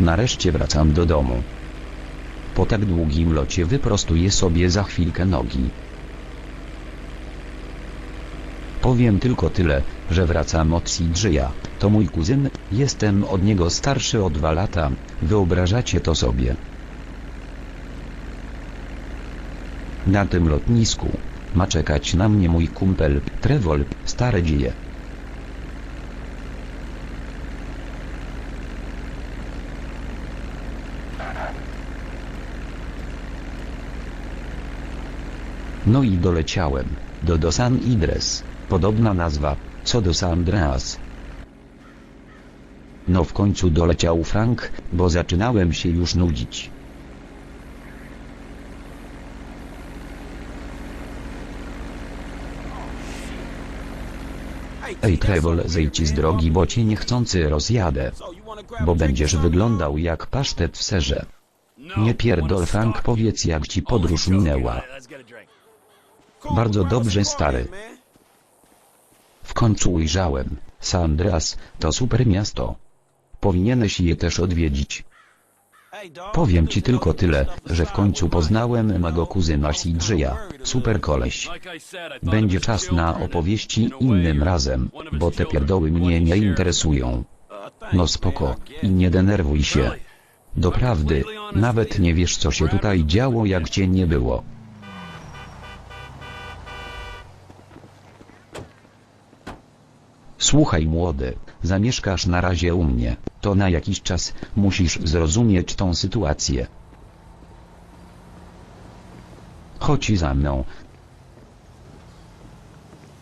Nareszcie wracam do domu. Po tak długim locie wyprostuję sobie za chwilkę nogi. Powiem tylko tyle, że wracam od Sidrzyja, to mój kuzyn, jestem od niego starszy o dwa lata, wyobrażacie to sobie. Na tym lotnisku ma czekać na mnie mój kumpel, Trevor, stare dzieje. No i doleciałem, do do San Idres, podobna nazwa, co do San Andreas. No w końcu doleciał Frank, bo zaczynałem się już nudzić. Ej Trevor zejdź z drogi bo cię niechcący rozjadę, bo będziesz wyglądał jak pasztet w serze. Nie pierdol Frank powiedz jak ci podróż minęła. Bardzo dobrze stary. W końcu ujrzałem, San Andreas, to super miasto. Powinieneś je też odwiedzić. Powiem ci tylko tyle, że w końcu poznałem mego kuzyna Sidrzyja, super koleś. Będzie czas na opowieści innym razem, bo te pierdoły mnie nie interesują. No spoko, i nie denerwuj się. Doprawdy, nawet nie wiesz co się tutaj działo jak cię nie było. Słuchaj młody, zamieszkasz na razie u mnie, to na jakiś czas musisz zrozumieć tą sytuację. Chodź za mną.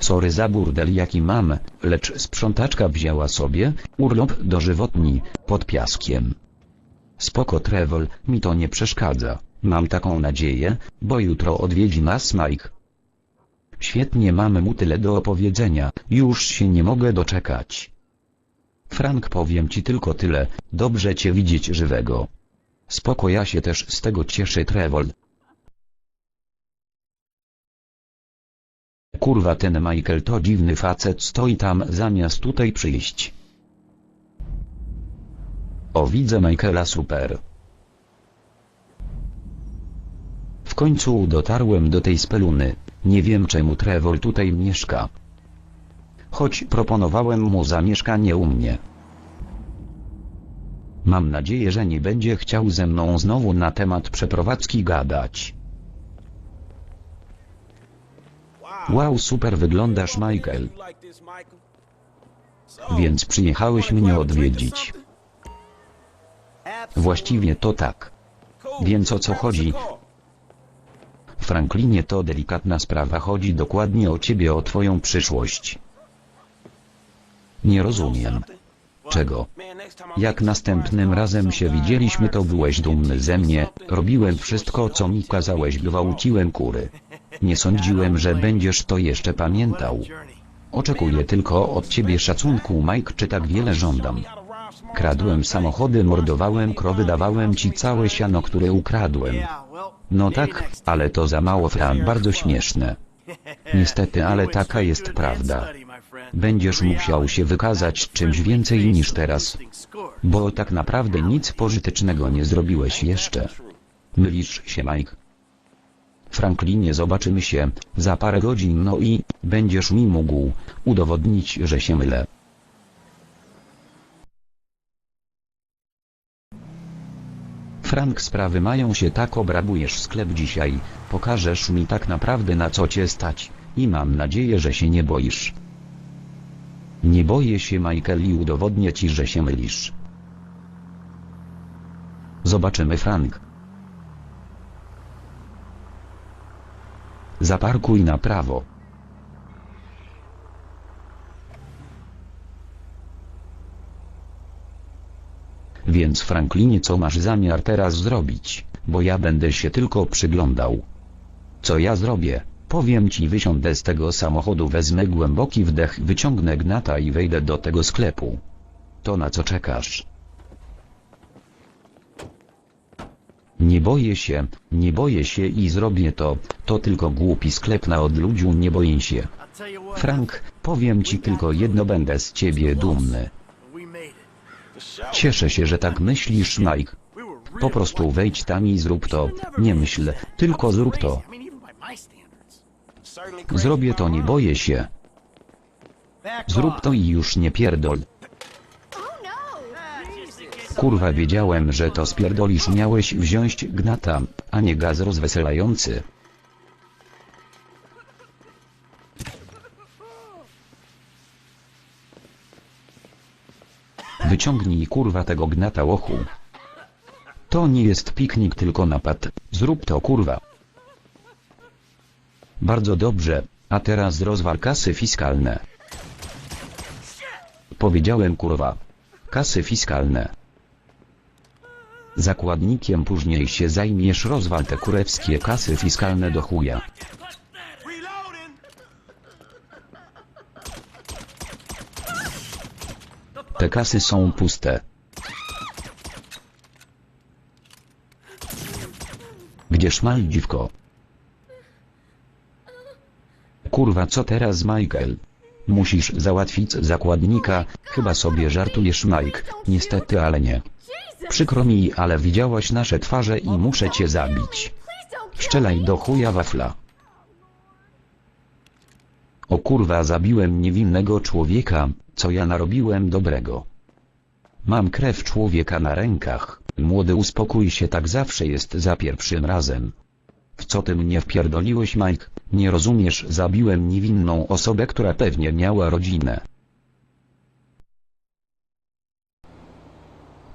Sorry za burdel jaki mam, lecz sprzątaczka wzięła sobie urlop dożywotni pod piaskiem. Spoko Trevor, mi to nie przeszkadza, mam taką nadzieję, bo jutro odwiedzi nas Mike. Świetnie mamy mu tyle do opowiedzenia, już się nie mogę doczekać. Frank powiem ci tylko tyle, dobrze cię widzieć żywego. Spoko ja się też z tego cieszę Trevor. Kurwa ten Michael to dziwny facet stoi tam zamiast tutaj przyjść. O widzę Michaela super. W końcu dotarłem do tej speluny, nie wiem czemu Trevor tutaj mieszka. Choć proponowałem mu zamieszkanie u mnie. Mam nadzieję, że nie będzie chciał ze mną znowu na temat przeprowadzki gadać. Wow super wyglądasz Michael, więc przyjechałeś mnie odwiedzić. Właściwie to tak. Więc o co chodzi? Franklinie to delikatna sprawa chodzi dokładnie o ciebie o twoją przyszłość. Nie rozumiem. Czego? Jak następnym razem się widzieliśmy to byłeś dumny ze mnie, robiłem wszystko co mi kazałeś gwałciłem kury. Nie sądziłem że będziesz to jeszcze pamiętał. Oczekuję tylko od ciebie szacunku Mike czy tak wiele żądam. Kradłem samochody mordowałem krowy dawałem ci całe siano które ukradłem. No tak, ale to za mało Fran bardzo śmieszne. Niestety ale taka jest prawda. Będziesz musiał się wykazać czymś więcej niż teraz. Bo tak naprawdę nic pożytecznego nie zrobiłeś jeszcze. Mylisz się Mike. Franklinie zobaczymy się, za parę godzin no i, będziesz mi mógł, udowodnić że się mylę. Frank sprawy mają się tak obrabujesz sklep dzisiaj, pokażesz mi tak naprawdę na co cię stać, i mam nadzieję że się nie boisz. Nie boję się Michael i udowodnię ci że się mylisz. Zobaczymy Frank. Zaparkuj na prawo. Więc Franklinie co masz zamiar teraz zrobić, bo ja będę się tylko przyglądał. Co ja zrobię? Powiem ci wysiądę z tego samochodu wezmę głęboki wdech wyciągnę gnata i wejdę do tego sklepu. To na co czekasz? Nie boję się, nie boję się i zrobię to, to tylko głupi sklep na odludziu nie boję się. Frank, powiem ci tylko jedno będę z ciebie dumny. Cieszę się, że tak myślisz, Mike. Po prostu wejdź tam i zrób to. Nie myśl, tylko zrób to. Zrobię to, nie boję się. Zrób to i już nie pierdol. Kurwa wiedziałem, że to spierdolisz miałeś wziąć gnata, a nie gaz rozweselający. Wyciągnij kurwa tego gnata łochu. To nie jest piknik tylko napad, zrób to kurwa. Bardzo dobrze, a teraz rozwal kasy fiskalne. Powiedziałem kurwa. Kasy fiskalne. Zakładnikiem później się zajmiesz rozwal te kurewskie kasy fiskalne do chuja. Te kasy są puste. Gdzie szmal dziwko? Kurwa co teraz Michael? Musisz załatwić zakładnika, chyba sobie żartujesz Mike, niestety ale nie. Przykro mi, ale widziałaś nasze twarze i muszę cię zabić. Szczelaj do chuja wafla. O kurwa zabiłem niewinnego człowieka, co ja narobiłem dobrego. Mam krew człowieka na rękach, młody uspokój się tak zawsze jest za pierwszym razem. W co ty mnie wpierdoliłeś Mike? Nie rozumiesz zabiłem niewinną osobę która pewnie miała rodzinę.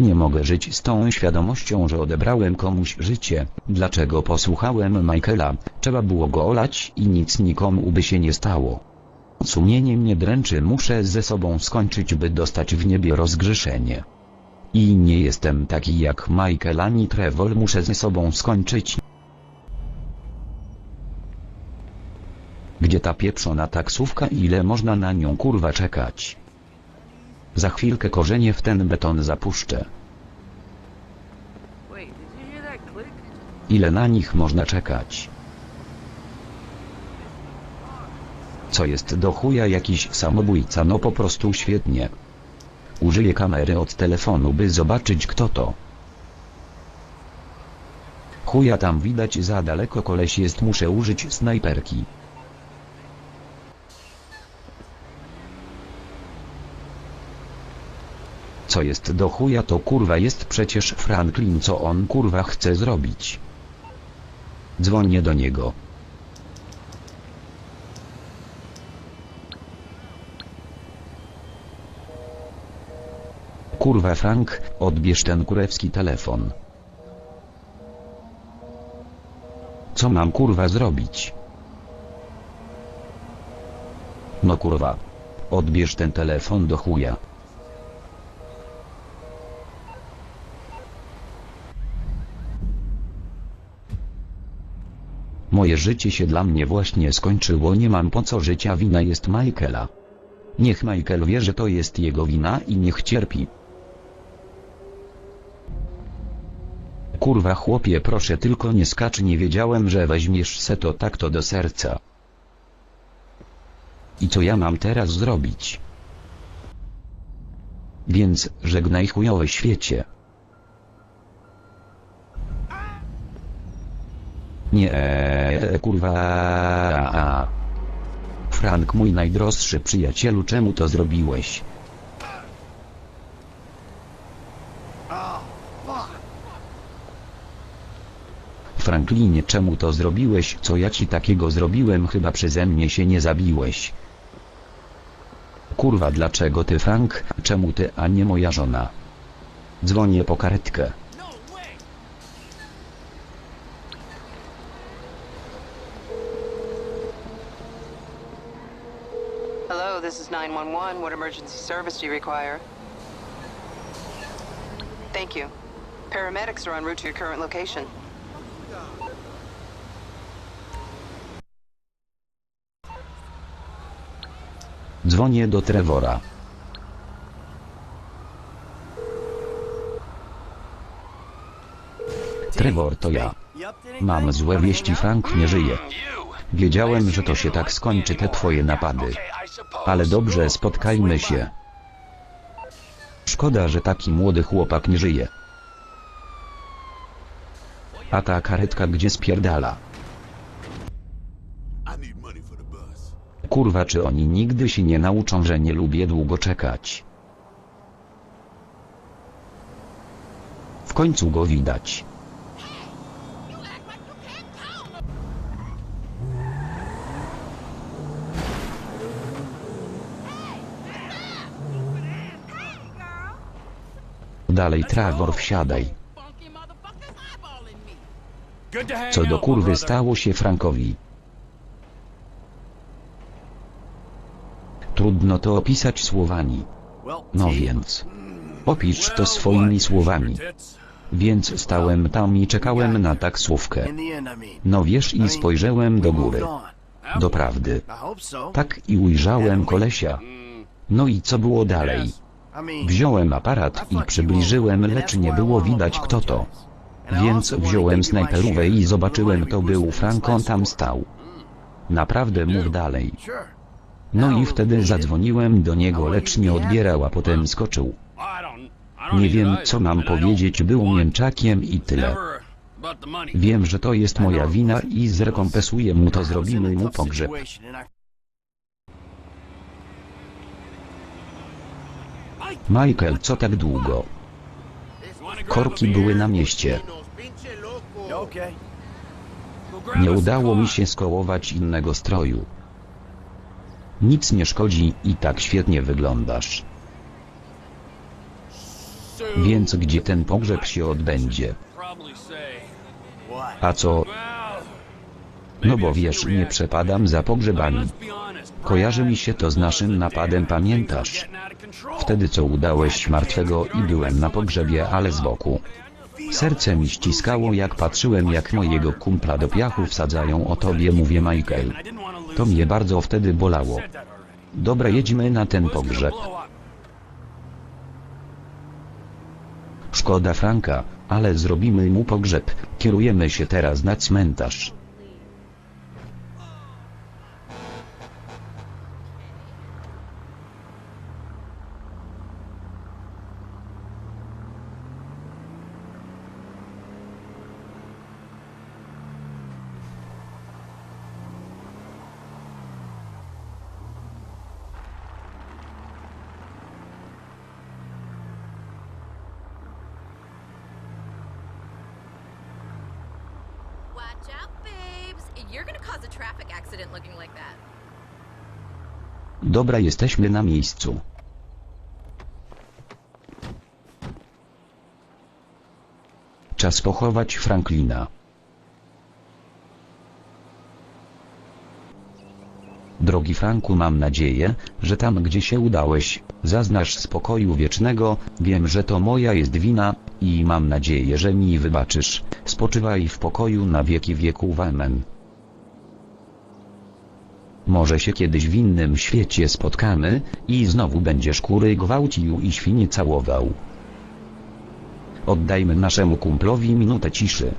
Nie mogę żyć z tą świadomością, że odebrałem komuś życie. Dlaczego posłuchałem Michaela? Trzeba było go olać i nic nikomu by się nie stało. Sumienie mnie dręczy, muszę ze sobą skończyć, by dostać w niebie rozgrzeszenie. I nie jestem taki jak Michael ani Trevor, muszę ze sobą skończyć. Gdzie ta pieprzona taksówka ile można na nią kurwa czekać? Za chwilkę korzenie w ten beton zapuszczę. Ile na nich można czekać? Co jest do chuja jakiś samobójca no po prostu świetnie. Użyję kamery od telefonu by zobaczyć kto to. Chuja tam widać za daleko koleś jest muszę użyć snajperki. Co jest do chuja to kurwa jest przecież Franklin co on kurwa chce zrobić. Dzwonię do niego. Kurwa Frank, odbierz ten kurewski telefon. Co mam kurwa zrobić? No kurwa. Odbierz ten telefon do chuja. Moje życie się dla mnie właśnie skończyło nie mam po co życia wina jest Michaela. Niech Michael wie że to jest jego wina i niech cierpi. Kurwa chłopie proszę tylko nie skacz nie wiedziałem że weźmiesz se to tak to do serca. I co ja mam teraz zrobić? Więc żegnaj chujowe świecie. Nie, e, kurwa. Frank, mój najdroższy przyjacielu, czemu to zrobiłeś? Franklinie, czemu to zrobiłeś? Co ja ci takiego zrobiłem? Chyba przeze mnie się nie zabiłeś. Kurwa, dlaczego ty, Frank? Czemu ty, a nie moja żona? Dzwonię po karetkę. 911. What emergency service do you require? Thank you. Paramedics are en route to your current location. Dzwonię do Trevora. Trevor to ja. Mam złe wieści, Frank nie żyje. Wiedziałem, że to się tak skończy te twoje napady. Ale dobrze, spotkajmy się. Szkoda, że taki młody chłopak nie żyje. A ta karetka gdzie spierdala? Kurwa czy oni nigdy się nie nauczą, że nie lubię długo czekać. W końcu go widać. Dalej Travor wsiadaj. Co do kurwy stało się Frankowi. Trudno to opisać słowami. No więc. Opisz to swoimi słowami. Więc stałem tam i czekałem na taksówkę. No wiesz i spojrzałem do góry. Doprawdy. Tak i ujrzałem kolesia. No i co było dalej? Wziąłem aparat i przybliżyłem, lecz nie było widać kto to. Więc wziąłem snajperówę i zobaczyłem to był Frank, on tam stał. Naprawdę mów dalej. No i wtedy zadzwoniłem do niego, lecz nie odbierał, a potem skoczył. Nie wiem co mam powiedzieć, był mięczakiem i tyle. Wiem, że to jest moja wina i zrekompensuję mu to, zrobimy mu pogrzeb. Michael, co tak długo? Korki były na mieście. Nie udało mi się skołować innego stroju. Nic nie szkodzi i tak świetnie wyglądasz. Więc gdzie ten pogrzeb się odbędzie? A co? No bo wiesz, nie przepadam za pogrzebami. Kojarzy mi się to z naszym napadem, pamiętasz? Wtedy co udałeś martwego i byłem na pogrzebie, ale z boku. Serce mi ściskało jak patrzyłem jak mojego kumpla do piachu wsadzają o tobie mówię Michael. To mnie bardzo wtedy bolało. Dobra jedźmy na ten pogrzeb. Szkoda Franka, ale zrobimy mu pogrzeb. Kierujemy się teraz na cmentarz. Watch out, babes. You're gonna cause a traffic accident looking like that. Dobra jesteśmy na miejscu. Czas pochować Franklina. Drogi Franku mam nadzieję, że tam gdzie się udałeś, zaznasz spokoju wiecznego, wiem że to moja jest wina, i mam nadzieję że mi wybaczysz, spoczywaj w pokoju na wieki wieków amen. Może się kiedyś w innym świecie spotkamy, i znowu będziesz kury gwałcił i świnie całował. Oddajmy naszemu kumplowi minutę ciszy.